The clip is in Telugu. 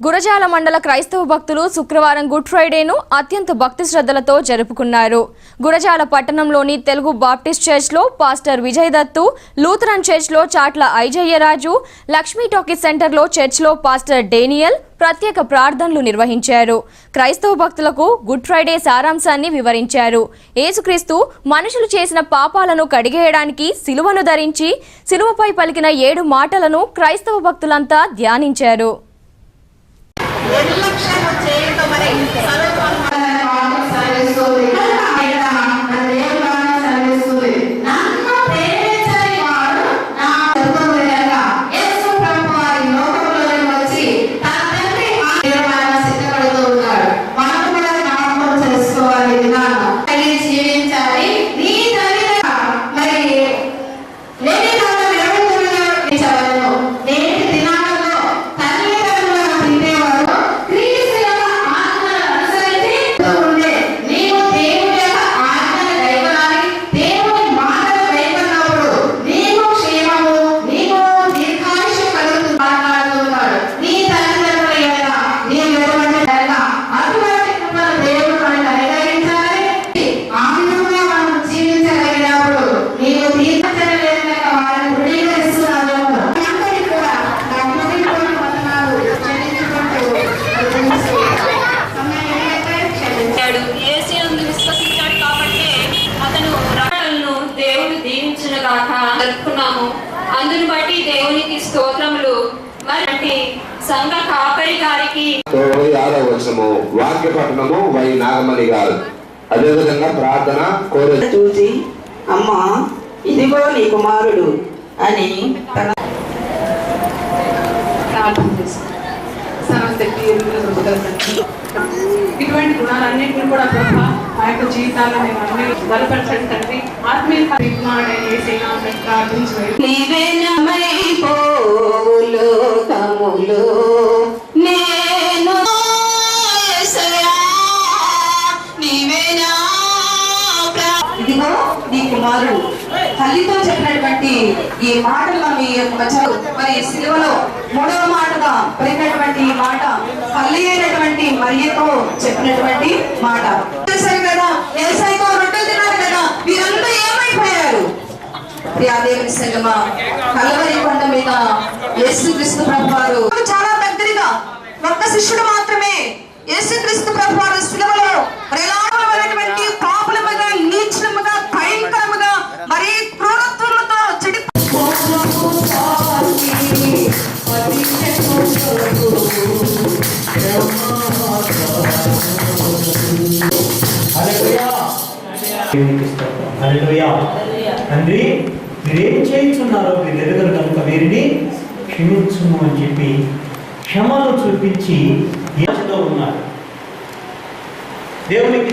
గురజాల మండల క్రైస్తవ భక్తులు శుక్రవారం గుడ్ ఫ్రైడేను అత్యంత భక్తి శ్రద్ధలతో జరుపుకున్నారు. గురజాల పట్టణంలోని తెలుగు బాప్టిస్ట్ చర్చ్లో పాస్టర్ విజయ్ దత్తు లూథరన్ చర్చ్లో చాట్ల ఐజయ్యరాజు లక్ష్మీ టాకీస్ సెంటర్లో చర్చ్లో పాస్టర్ డేనియల్ ప్రత్యేక ప్రార్థనలు నిర్వహించారు. క్రైస్తవ భక్తులకు గుడ్ ఫ్రైడే సారాంశాన్ని వివరించారు. యేసుక్రీస్తు మనుషులు చేసిన పాపాలను కడిగేయడానికి సిలువను ధరించి సిలువపై పలికిన ఏడు మాటలను క్రైస్తవ భక్తులంతా ధ్యానించారు. జరుపుకున్నాము. అందుని బట్టి దేవునికి స్తోత్రములు. మరి సంఘ కాపరి గారికి తొంభై ఆరో వచనము. వాక్య పట్టణము వై నాగమణి గారు. అదేవిధంగా ప్రార్థన కోరే చూసి అమ్మా ఇదిగో నీ కుమారుడు అని తన. ఇటువంటి గుణాలన్నింటినీ కూడా ప్రభా ఆ యొక్క జీవితాల్లో మేము అన్ని బలపరచండి తండ్రి. ఆత్మీయ పరిమాణం ఏసైనా మేము ప్రార్థించి వేడు. నివేనమైపోవు లోకములో నేను యేసయ్యా, నీవే నా ప్రా- ఇదిగో నీ కుమారుడు. తల్లితో చెప్పినటువంటి ఈ మాటలు మీ యొక్క మధ్యలో మరి సిలువలో మూడవ మాటగా పలికినటువంటి మాట తల్లి అయినటువంటి మరియతో చెప్పినటువంటి మాట. తెలుసారు కదా రొట్టె తిన్నారు కదా వీరంతా ఏమైపోయారు? ప్రియాదేవి సంగమా కలవరి కొండ మీద యేసుక్రీస్తు ప్రభు వారు చాలా దగ్గరగా ఒక్క శిష్యుడు మాత్రమే యేసుక్రీస్తు ప్రభు వారు తండ్రి మీరేం చేయించున్నారో మీరు ఎరుగరు కనుక వీరిని క్షమించుము అని చెప్పి క్షమను చూపించి ఉన్నారు. దేవునికి